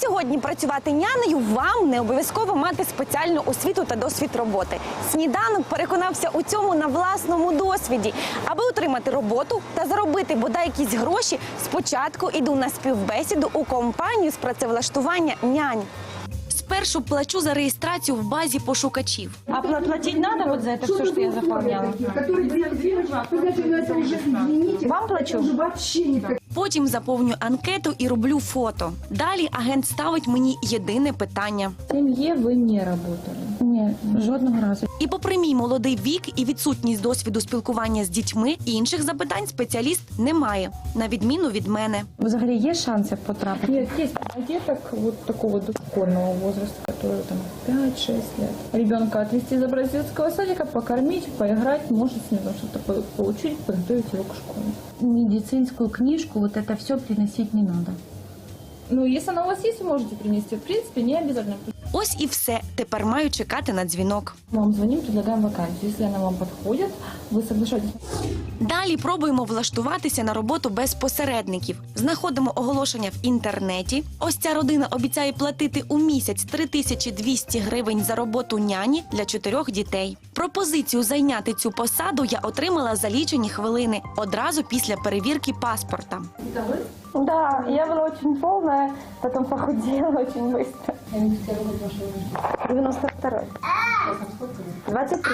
сьогодні працювати нянею вам не обов'язково мати спеціальну освіту та досвід роботи. Сніданок переконався у цьому на власному досвіді. Аби отримати роботу та заробити бодай якісь гроші, спочатку іду на співбесіду у компанію з працевлаштування нянь. Спершу плачу за реєстрацію в базі пошукачів. А платити треба вот за це все, що я заповняла? Вам плачу? Потім заповню анкету і роблю фото. Далі агент ставить мені єдине питання. В сім'ї ви не працювали? Ні, жодного разу. І попри мій молодий вік і відсутність досвіду спілкування з дітьми, інших запитань спеціаліст не має, на відміну від мене. Взагалі є шанси потрапити? Есть. А деток вот такого дошкольного возраста, которые там 5-6 лет. Ребенка отвезти из бразильского садика, покормить, поиграть, может с ним там что-то по- получить, подготовить его к школе. медицинскую книжку, вот это все приносить не надо. Ну, если она у вас есть, вы можете принести. В принципе, не обязательно. Ось і все. Тепер маю чекати на дзвінок. Мы вам звоним, предлагаем вакансию. Если она вам подходит, вы соглашаетесь. Далі пробуємо влаштуватися на роботу без посередників. Знаходимо оголошення в інтернеті. Ось ця родина обіцяє платити у місяць 3200 гривень за роботу няні для чотирьох дітей. Пропозицію зайняти цю посаду я отримала за лічені хвилини одразу після перевірки паспорта. Да, я была очень полная, потом похудела очень быстро. 92 23.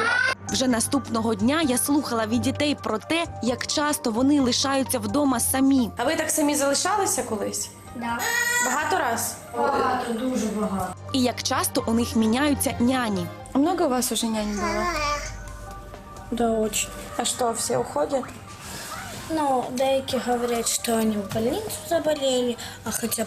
Вже наступного дня я слухала від дітей про те, як часто вони лишаються вдома самі. А ви так самі залишалися колись? Да. Багато раз? Багато, дуже багато. і як часто у них міняються няні. А много у вас уже нянь было? Да, очень. А что, все уходят? Ну, деякі говорять, що вони в больницю заболели, а хоча б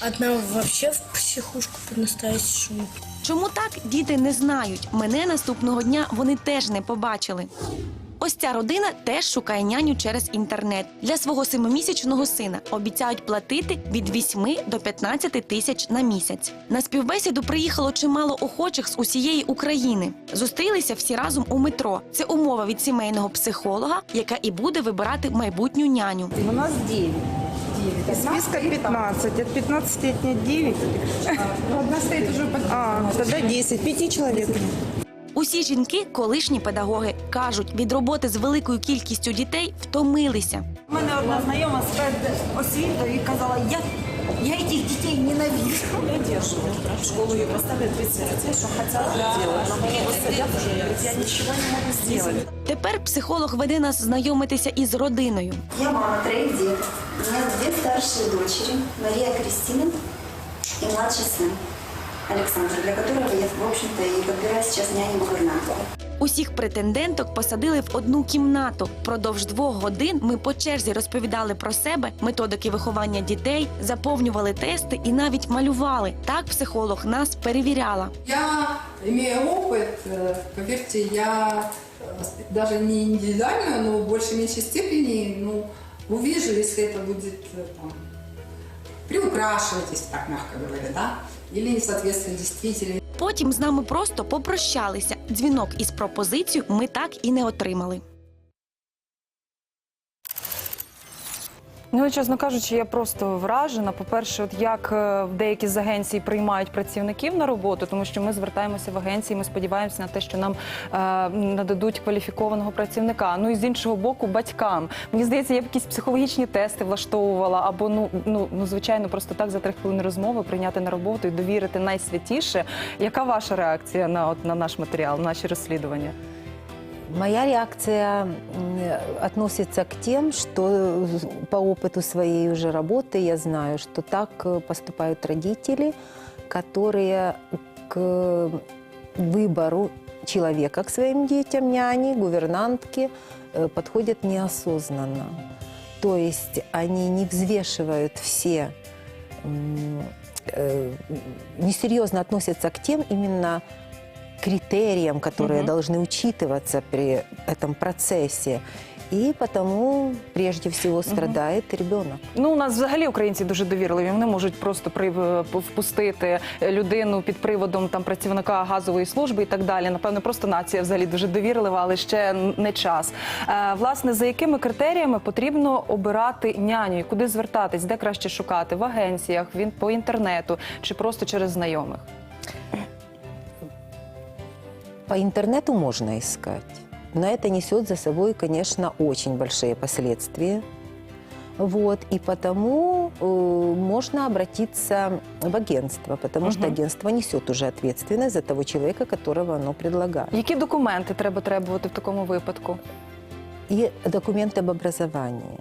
одна вообще в психушку по-настоящему. Чому так діти не знають? Мене наступного дня вони теж не побачили. Ось ця родина теж шукає няню через інтернет. Для свого семимісячного сина обіцяють платити від 8 до 15 тисяч на місяць. На співбесіду приїхало чимало охочих з усієї України. Зустрілися всі разом у метро. Це умова від сімейного психолога, яка і буде вибирати майбутню няню. У нас 9. Из списка 15. От 15 отнять 9. Одна стоит уже под... А, тогда 10. Пяти человек. Усі жінки, колишні педагоги, кажуть, від роботи з великою кількістю дітей втомилися. У мене одна знайома з освітою і казала, я, я цих дітей ненавижу. Я держу. В школу ее поставили 30 детей, что хотят делать. Но мне сидят уже, я ничего не могу сделать. Тепер психолог веде нас знайомитися із родиною. Я мама троих деток. У меня две старшие дочери, Мария Кристина и младший сын Александр, для которого я, в общем-то, и подбираю сейчас няни-гувернантку. Усіх претенденток посадили в одну кімнату. Продовж двох годин ми по черзі розповідали про себе, методики виховання дітей, заповнювали тести і навіть малювали. Так психолог нас перевіряла. Я, имея опыт, э, поверьте, я э, даже не индивидуальную, но в большей меньшей степени ну, увижу, если это будет э, там, приукрашивать, если так мягко говоря, да, или не соответствует действительности. Потім з нами просто попрощалися. Дзвінок із пропозицією ми так і не отримали. Ну, чесно кажучи, я просто вражена. По-перше, як е, деякі з агенцій приймають працівників на роботу, тому що ми звертаємося в агенції, ми сподіваємося на те, що нам е, нададуть кваліфікованого працівника. Ну і з іншого боку, батькам. Мені здається, я б якісь психологічні тести влаштовувала, або ну, ну, ну звичайно, просто так за три хвилини розмови прийняти на роботу і довірити найсвятіше. Яка ваша реакція на, от, на наш матеріал, на наші розслідування? Моя реакция относится к тем, что по опыту своей уже работы я знаю, что так э, поступают родители, которые к выбору человека к своим детям, няни, гувернантки, э, подходят неосознанно. То есть они не взвешивают все, э, несерьезно относятся к тем именно критериям, которые Мгм. должны учитываться при этом процессе. И потому прежде всего страдает ребенок. Ну, у нас взагалі українці дуже довірливі. Вони можуть просто при впустити людину під приводом там працівника газової служби і так далі. Напевно, просто нація взагалі дуже довірлива, але ще не час. Е, власне, за якими критеріями потрібно обирати няню? І Куди звертатись? Де краще шукати? В агенціях, він по інтернету чи просто через знайомих? По интернету можно искать, но это несет за собой, конечно, очень большие последствия. Вот, и потому э, можно обратиться в агентство, потому что Мгм. агентство несет уже ответственность за того человека, которого оно предлагает. Які документи треба требувати в такому випадку? И документы об образовании,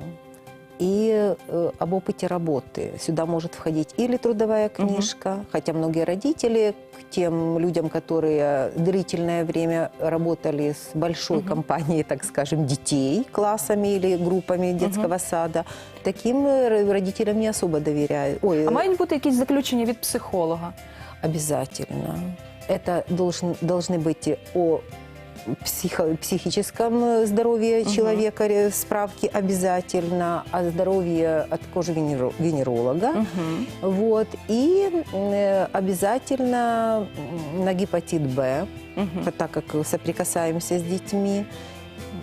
и э, об опыте работы. Сюда может входить или трудовая книжка, хотя многие родители к тем людям, которые длительное время работали с большой Мгм. компанией, так скажем, детей, классами или группами детского сада, таким э, родителям не особо доверяют. Ой, А мають бути якісь заключення від психолога? Обязательно. Это должен, должны быть о психо- психическом э, здоровье Мгм. человека э, справки обязательно, о здоровье от кожи венеро- венеролога. Угу. Вот. И э, обязательно м, на гепатит Б, Угу. так как соприкасаемся с детьми.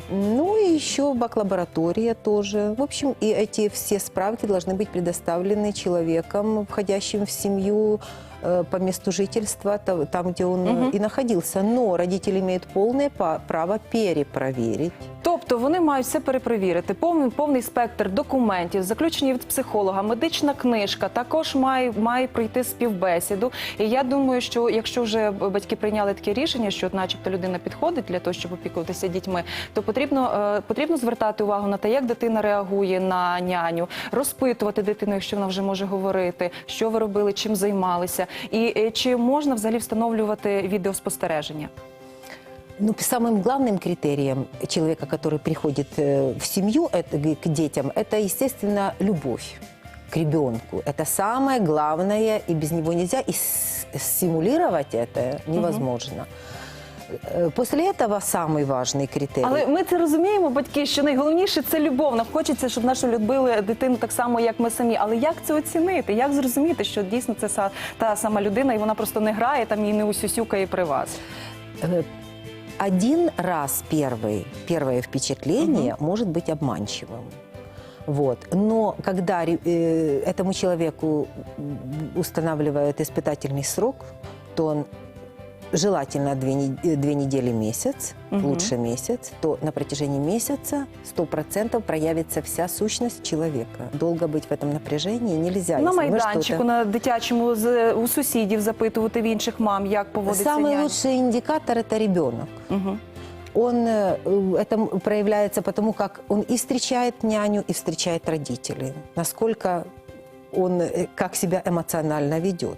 Ну и еще бак-лаборатория тоже. В общем, и эти все справки должны быть предоставлены человеком, входящим в семью э, по месту жительства, та- там, где он э, Мгм. и находился. Но родители имеют полное право перепроверить. Тобто вони мають все перепровірити, повний, повний спектр документів, заключені від психолога, медична книжка також має, має пройти співбесіду. І я думаю, що якщо вже батьки прийняли таке рішення, що, начебто, людина підходить для того, щоб опікуватися дітьми, то потрібно, е, потрібно звертати увагу на те, як дитина реагує на няню, розпитувати дитину, якщо вона вже може говорити, що ви робили, чим займалися, і е, чи можна взагалі встановлювати відеоспостереження. Ну, самым главным критерием человека, который приходит э, в семью, это, г- к детям, это, естественно, любовь к ребенку. Это самое главное, и без него нельзя. И с- симулировать это невозможно. Э, После этого самый важный критерий. Але ми це розуміємо, батьки, що найголовніше це любов. Нам хочеться, щоб нашу любили дитину так само, як ми самі. Але як це оцінити? Як зрозуміти, що дійсно це са- та сама людина, і вона просто не грає там і не усюсюкає при вас? Э, Один раз первый, первое впечатление может быть обманчивым. Вот. Но когда ре- э, этому человеку м, устанавливают испытательный срок, то он желательно две, не- э, две недели месяц, Мгм. лучше месяц, то на протяжении месяца 100% проявится вся сущность человека. Долго быть в этом напряжении нельзя. На если мы майданчику, что-то- на дитячому з у сусідів запитувати в інших мам, як поводиться Самый нянь. лучший индикатор – это ребенок. Угу. Он э, это м- проявляется потому, как он и встречает няню, и встречает родителей. Насколько он, э, как себя эмоционально ведет.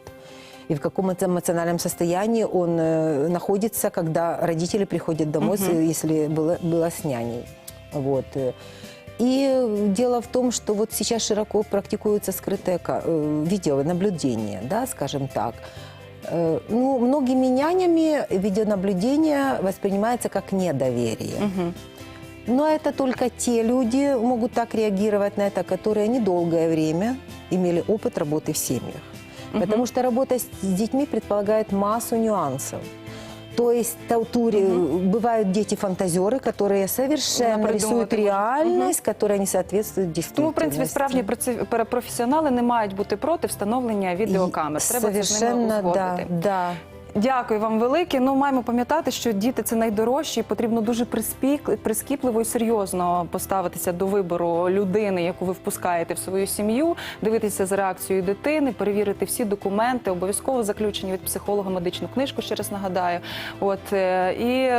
И в каком эмоциональном состоянии он э, находится, когда родители приходят домой, с- если было, было с няней. Вот. э. И дело в том, что вот сейчас широко практикуется скрытое э, видеонаблюдение, да, скажем так. Ну, многими нянями видеонаблюдение воспринимается как недоверие. Угу. Но это только те люди могут так реагировать на это, которые недолгое время имели опыт работы в семьях. Потому что работа с детьми предполагает массу нюансов. То есть ту- ту ре- бывают дети-фантазеры, которые совершенно Напридумывать рисуют можно. реальность, которая не соответствует действительности. Тому, в принципі, справжні проці- пер- професіонали не мають бути проти встановлення відеокамер. Треба це з ними Совершенно, да, узгодити. да. Дякую вам велике. Ну маємо пам'ятати, що діти це найдорожчі. і Потрібно дуже прискіпливо і серйозно поставитися до вибору людини, яку ви впускаєте в свою сім'ю, дивитися за реакцією дитини, перевірити всі документи, обов'язково заключення від психолога медичну книжку. Ще раз нагадаю. От е, і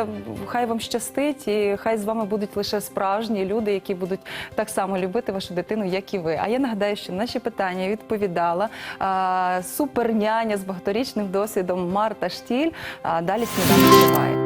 хай вам щастить, і хай з вами будуть лише справжні люди, які будуть так само любити вашу дитину, як і ви. А я нагадаю, що на наші питання відповідала суперняня з багаторічним досвідом Марта Штіль. А далі сніданок триває.